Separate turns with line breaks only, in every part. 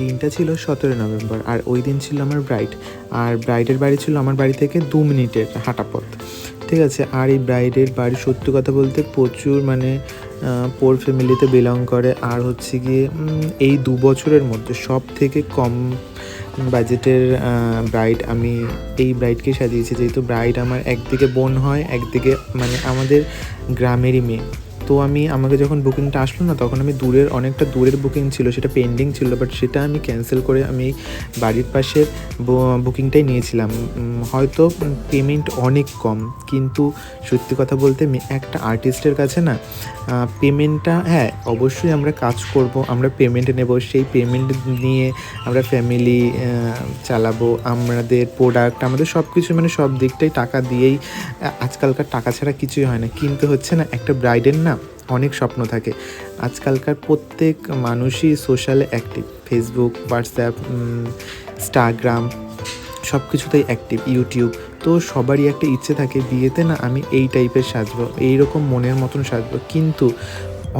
দিনটা ছিল সতেরো নভেম্বর, আর ওই দিন ছিল আমার ব্রাইড আর ব্রাইডের বাড়ি ছিল আমার বাড়ি থেকে দু মিনিটের হাঁটা পথ ঠিক আছে? আর এই ব্রাইডের বাড়ি সত্যি কথা বলতে প্রচুর মানে পোর ফ্যামিলিতে বিলং করে, আর হচ্ছে গিয়ে এই দু বছরের মধ্যে সব থেকে কম বাজেটের ব্রাইড আমি এই ব্রাইডকে সাজিয়েছি। যেহেতু ব্রাইড আমার একদিকে বোন হয়, একদিকে মানে আমাদের গ্রামেরই মেয়ে। তো আমি, আমাকে যখন বুকিংটা আসলো না, তখন আমি দূরের, অনেকটা দূরের বুকিং ছিল, সেটা পেন্ডিং ছিল বাট সেটা আমি ক্যান্সেল করে আমি বাড়ির পাশের বুকিংটাই নিয়েছিলাম। হয়তো পেমেন্ট অনেক কম, কিন্তু সত্যি কথা বলতে একটা আর্টিস্টের কাছে না পেমেন্টটা হ্যাঁ অবশ্যই আমরা কাজ করব, আমরা পেমেন্ট নেব, সেই পেমেন্ট নিয়ে আমরা ফ্যামিলি চালাবো, আমাদের প্রোডাক্ট আমাদের সব কিছু মানে সব দিকটাই টাকা দিয়েই আজকালকার টাকা ছাড়া কিছুই হয় না। কিন্তু হচ্ছে না, একটা ব্রাইডের না অনেক স্বপ্ন থাকে। আজকালকার প্রত্যেক মানুষই সোশ্যালে অ্যাক্টিভ ফেসবুক হোয়াটসঅ্যাপ ইনস্টাগ্রাম সব কিছুতেই অ্যাক্টিভ ইউটিউব তো সবারই একটা ইচ্ছে থাকে, বিয়েতে না আমি এই টাইপের সাজবো, এইরকম মনের মতন সাজবো। কিন্তু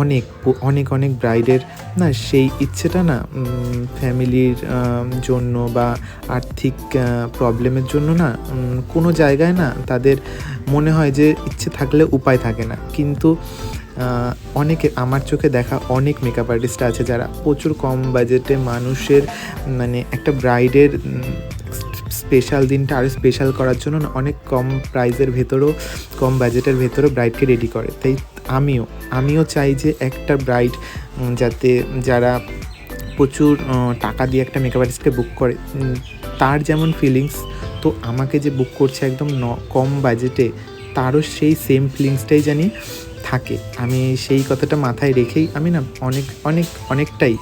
অনেক অনেক অনেক ব্রাইডের না সেই ইচ্ছেটা না ফ্যামিলির জন্য বা আর্থিক প্রবলেমের জন্য না কোনো জায়গায় না তাদের মনে হয় যে ইচ্ছে থাকলে উপায় থাকে না। কিন্তু অনেকে আমার চোখে দেখা অনেক মেকআপ আর্টিস্ট আছে যারা প্রচুর কম বাজেটে মানুষের মানে একটা ব্রাইডের স্পেশাল দিনটা আরও স্পেশাল করার জন্য অনেক কম প্রাইজের ভেতরেও, কম বাজেটের ভেতরেও ব্রাইডকে রেডি করে। তাই আমিও আমিও চাই যে একটা ব্রাইড যাতে যারা প্রচুর টাকা দিয়ে একটা মেকআপ আর্টিস্টকে বুক করে তার যেমন ফিলিংস তো আমাকে যে বুক করছে একদম ন, কম বাজেটে তারও সেই সেম ফিলিংসটাই জানি থাকে। আমি সেই কথাটা মাথায় রেখেই আমি না অনেক অনেক, অনেকটাই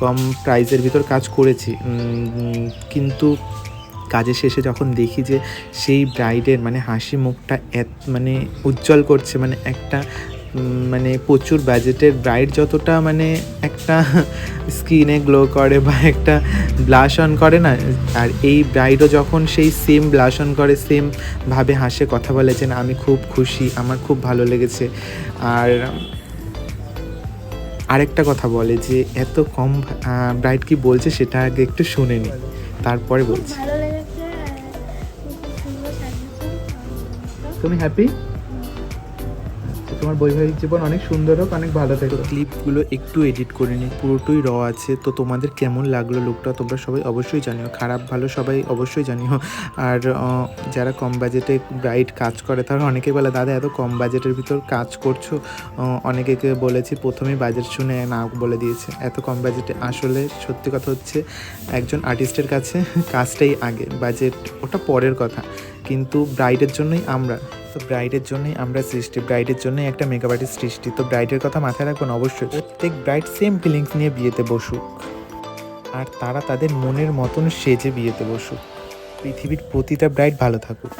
কম প্রাইজের ভিতর কাজ করেছি। কিন্তু কাজের শেষে যখন দেখি যে সেই ব্রাইডের মানে হাসি মুখটা এত মানে উজ্জ্বল করছে মানে একটা মানে প্রচুর বাজেটের ব্রাইড যতটা মানে একটা স্কিনে গ্লো করে বা একটা ব্লাশ অন করে না আর এই ব্রাইডও যখন সেই সেম ব্লাশ অন করে সেম ভাবে হাসে কথা বলে যে না আমি খুব খুশি আমার খুব ভালো লেগেছে। আর আরেকটা কথা বলে যে এত কম ব্রাইড কি বলছে সেটা আগে একটু শুনে নি। তারপরে বলছি। তুমি হ্যাপি তোমার বৈবাহিক জীবন অনেক সুন্দর হোক, অনেক ভালো থাকে ক্লিপগুলো একটু এডিট করে নিই, পুরোটাই র আছে। তো তোমাদের কেমন লাগল লুকটা তোমরা সবাই অবশ্যই জানিও, খারাপ ভালো সবাই অবশ্যই জানিও। আর যারা কম বাজেটে ব্রাইট কাজ করে, তারা অনেকে বলে, দাদা, এত কম বাজেটের ভিতর কাজ করছ? অনেকে বলেছি, প্রথমেই বাজেট শুনে না, বলে দিয়েছে। এত কম বাজেটে আসলে সত্যি কথা হচ্ছে, একজন আর্টিস্টের কাছে কাজটাই আগে বাজেট ওটা পরের কথা। কিন্তু ব্রাইডের জন্যই আমরা তো ব্রাইডের জন্যই আমরা সৃষ্টি ব্রাইডের জন্যই একটা মেকআপ আর্টিস্ট সৃষ্টি। তো ব্রাইডের কথা মাথায় রাখবেন অবশ্যই, প্রত্যেক ব্রাইড সেম ফিলিংস নিয়ে বিয়েতে বসুক। আর তারা তাদের মনের মতন সেজে বিয়েতে বসুক। পৃথিবীর প্রতিটা ব্রাইড ভালো থাকুক।